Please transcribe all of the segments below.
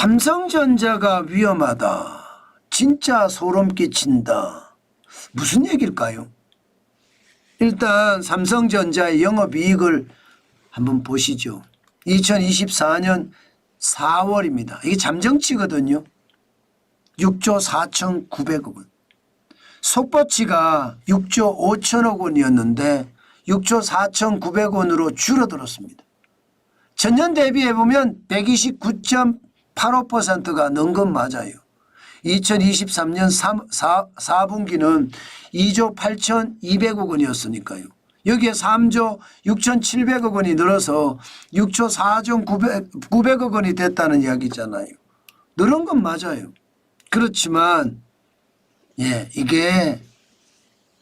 삼성전자가 위험하다. 진짜 소름 끼친다. 무슨 얘기일까요? 일단 삼성전자의 영업이익을 한번 보시죠. 2024년 4월입니다. 이게 잠정치거든요. 6조 4,900억 원. 속보치가 6조 5천억 원이었는데 6조 4,900원으로 줄어들었습니다. 전년 대비해 보면 129.85%가 는건 맞아요. 2023년 3, 4, 4분기는 2조 8,200억 원이었으니까요. 여기에 3조 6,700억 원이 늘어서 6조 4조 900, 900억 원이 됐다는 이야기잖아요. 늘은 건 맞아요. 그렇지만 예, 이게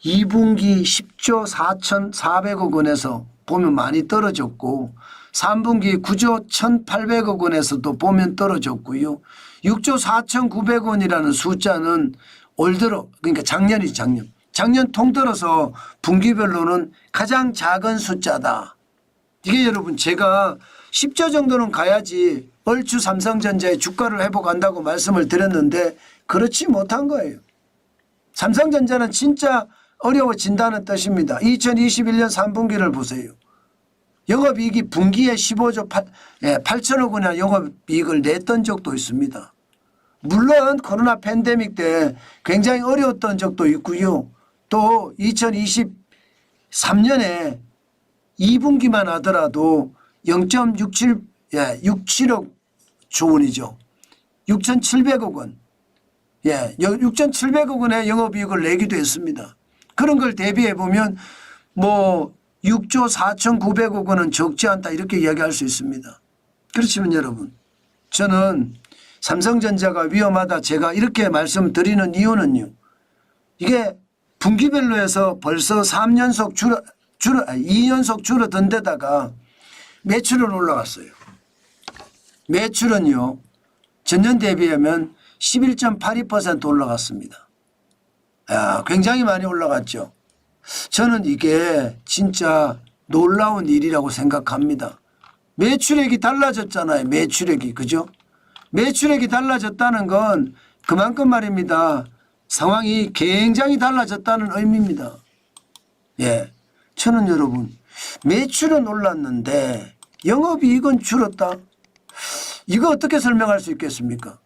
2분기 10조 4,400억 원에서 보면 많이 떨어졌고 3분기 9조 1,800억 원에서도 보면 떨어졌고요. 6조 4,900원이라는 숫자는 올 들어 그러니까 작년이 작년. 작년 통틀어서 분기별로는 가장 작은 숫자다. 이게 여러분 제가 10조 정도는 가야지 얼추 삼성전자의 주가를 회복한다고 말씀을 드렸는데 그렇지 못한 거예요. 삼성전자는 진짜 어려워진다는 뜻입니다. 2021년 3분기를 보세요. 영업이익이 분기에 15조 8, 예, 8천억 원이나 영업이익을 냈던 적도 있습니다. 물론 코로나 팬데믹 때 굉장히 어려웠던 적도 있고요. 또 2023년에 2분기만 하더라도 0.67, 예, 67억 조원이죠. 6,700억 원. 예, 6,700억 원의 영업이익을 내기도 했습니다. 그런 걸 대비해 보면 뭐 6조 4,900억 원은 적지 않다 이렇게 이야기할 수 있습니다. 그렇지만 여러분 저는 삼성전자가 위험하다 제가 이렇게 말씀드리는 이유는요. 이게 분기별로 해서 벌써 3연속 줄어, 줄어, 2연속 줄어든 데다가 매출은 올라갔어요. 매출은요. 전년 대비하면 11.82% 올라갔습니다. 야, 굉장히 많이 올라갔죠. 저는 이게 진짜 놀라운 일이라고 생각합니다. 매출액이 달라졌잖아요. 매출액이. 그죠? 매출액이 달라졌다는 건 그만큼 말입니다. 상황이 굉장히 달라졌다는 의미입니다. 예. 저는 여러분, 매출은 올랐는데 영업이익은 줄었다. 이거 어떻게 설명할 수 있겠습니까?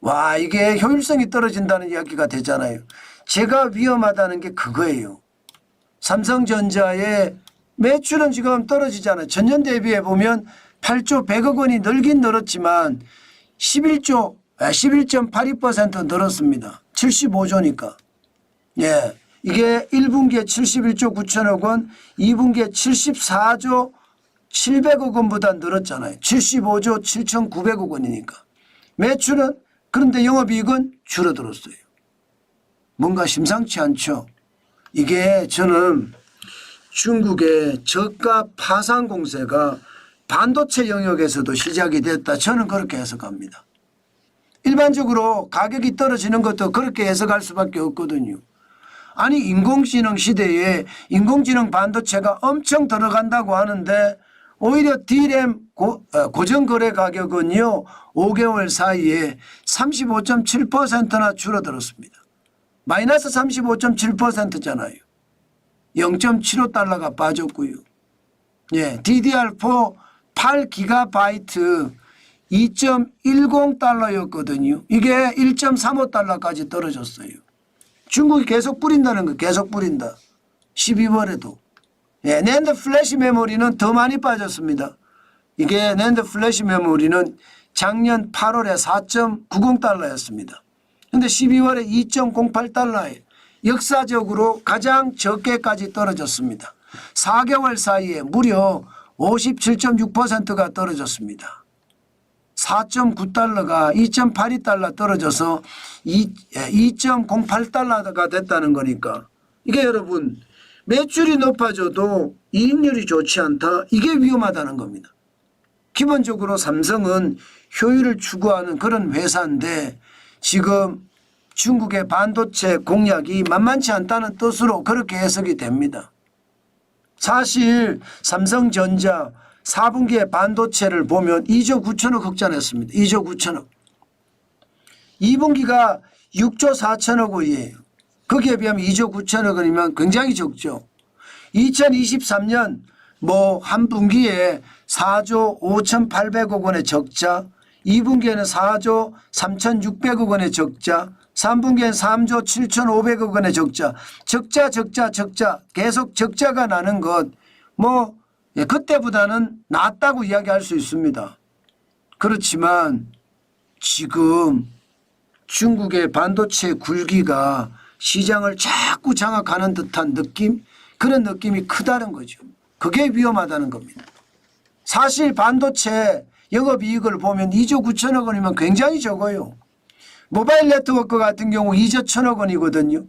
와, 이게 효율성이 떨어진다는 이야기가 되잖아요. 제가 위험하다는 게 그거예요. 삼성전자의 매출은 지금 떨어지잖아요. 전년 대비해 보면 8조 100억 원이 늘긴 늘었지만 11조, 11.82% 늘었습니다. 75조니까. 예. 이게 1분기에 71조 9천억 원, 2분기에 74조 700억 원보다 늘었잖아요. 75조 7,900억 원이니까. 매출은 그런데 영업이익은 줄어들었어요. 뭔가 심상치 않죠. 이게 저는 중국의 저가 파산 공세가 반도체 영역에서도 시작이 됐다. 저는 그렇게 해석합니다. 일반적으로 가격이 떨어지는 것도 그렇게 해석할 수밖에 없거든요. 아니 인공지능 시대에 인공지능 반도체가 엄청 들어간다고 하는데 오히려 고, 어, 고정거래 가격은요 5개월 사이에 35.7%나 줄어들었습니다. 마이너스 35.7%잖아요. 0.75달러가 빠졌고요. 예, DDR4 8기가바이트 2.10달러였거든요. 이게 1.35달러까지 떨어졌어요. 중국이 계속 뿌린다는 거 계속 뿌린다. 12월에도. 예, 낸드 플래시 메모리는 더 많이 빠졌습니다. 이게 낸드 플래시 메모리는 작년 8월에 4.90달러였습니다. 근데 12월에 2.08달러에 역사적으로 가장 적게까지 떨어졌습니다. 4개월 사이에 무려 57.6%가 떨어졌습니다. 4.9달러가 2.82달러 떨어져서 2.08달러가 됐다는 거니까 이게 여러분 매출이 높아져도 이익률이 좋지 않다. 이게 위험하다는 겁니다. 기본적으로 삼성은 효율을 추구하는 그런 회사인데 지금 중국의 반도체 공약이 만만치 않다는 뜻으로 그렇게 해석이 됩니다. 사실 삼성전자 4분기에 반도체를 보면 2조 9천억 흑자냈습니다. 2조 9천억. 2분기가 6조 4천억 원이에요. 거기에 비하면 2조 9천억 원이면 굉장히 적죠. 2023년 뭐 한 분기에 4조 5,800억 원의 적자, 2분기에는 4조 3,600억 원의 적자, 3분기에는 3조 7,500억 원의 적자, 적자 적자 적자 계속 적자가 나는 것 뭐 예, 그때보다는 낫다고 이야기할 수 있습니다. 그렇지만 지금 중국의 반도체 굴기가 시장을 자꾸 장악하는 듯한 느낌 그런 느낌이 크다는 거죠. 그게 위험하다는 겁니다. 사실 반도체 영업이익을 보면 2조 9천억 원이면 굉장히 적어요. 모바일 네트워크 같은 경우 2조 1천억 원이거든요.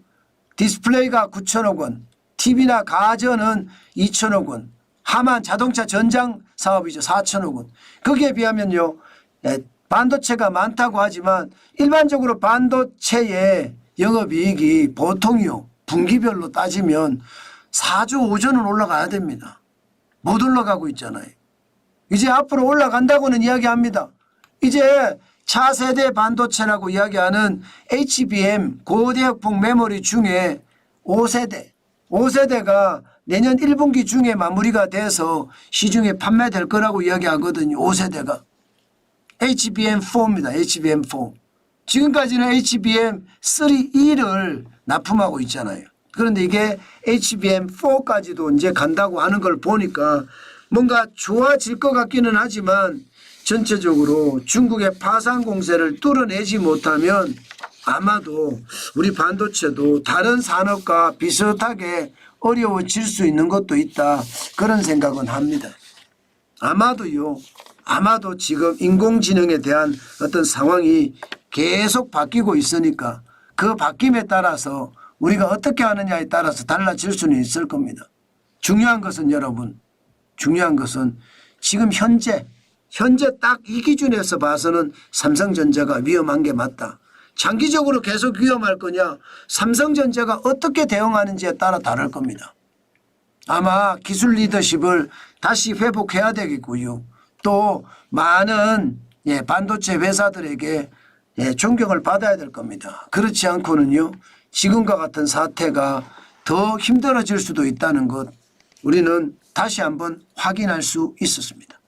디스플레이가 9천억 원, TV나 가전은 2천억 원, 하만 자동차 전장 사업이죠 4천억 원. 거기에 비하면요 예, 반도체가 많다고 하지만 일반적으로 반도체의 영업이익이 보통이요 분기별로 따지면 4조 5조는 올라가야 됩니다. 못 올라가고 있잖아요. 이제 앞으로 올라간다고는 이야기합니다. 이제 차세대 반도체라고 이야기하는 HBM 고대역폭 메모리 중에 5세대, 5세대가 내년 1분기 중에 마무리가 돼서 시중에 판매될 거라고 이야기하거든요. 5세대가. HBM4입니다. HBM4. 지금까지는 HBM3E를 납품하고 있잖아요. 그런데 이게 HBM4까지도 이제 간다고 하는 걸 보니까 뭔가 좋아질 것 같기는 하지만 전체적으로 중국의 파산 공세를 뚫어내지 못하면 아마도 우리 반도체도 다른 산업과 비슷하게 어려워질 수 있는 것도 있다. 그런 생각은 합니다. 아마도요. 아마도 지금 인공지능에 대한 어떤 상황이 계속 바뀌고 있으니까 그 바뀜에 따라서 우리가 어떻게 하느냐에 따라서 달라질 수는 있을 겁니다. 중요한 것은 여러분, 중요한 것은 지금 현재, 현재 딱 이 기준에서 봐서는 삼성전자가 위험한 게 맞다. 장기적으로 계속 위험할 거냐, 삼성전자가 어떻게 대응하는지에 따라 다를 겁니다. 아마 기술 리더십을 다시 회복해야 되겠고요. 또 많은 예, 반도체 회사들에게 예, 존경을 받아야 될 겁니다. 그렇지 않고는요. 지금과 같은 사태가 더 힘들어질 수도 있다는 것 우리는 다시 한번 확인할 수 있었습니다.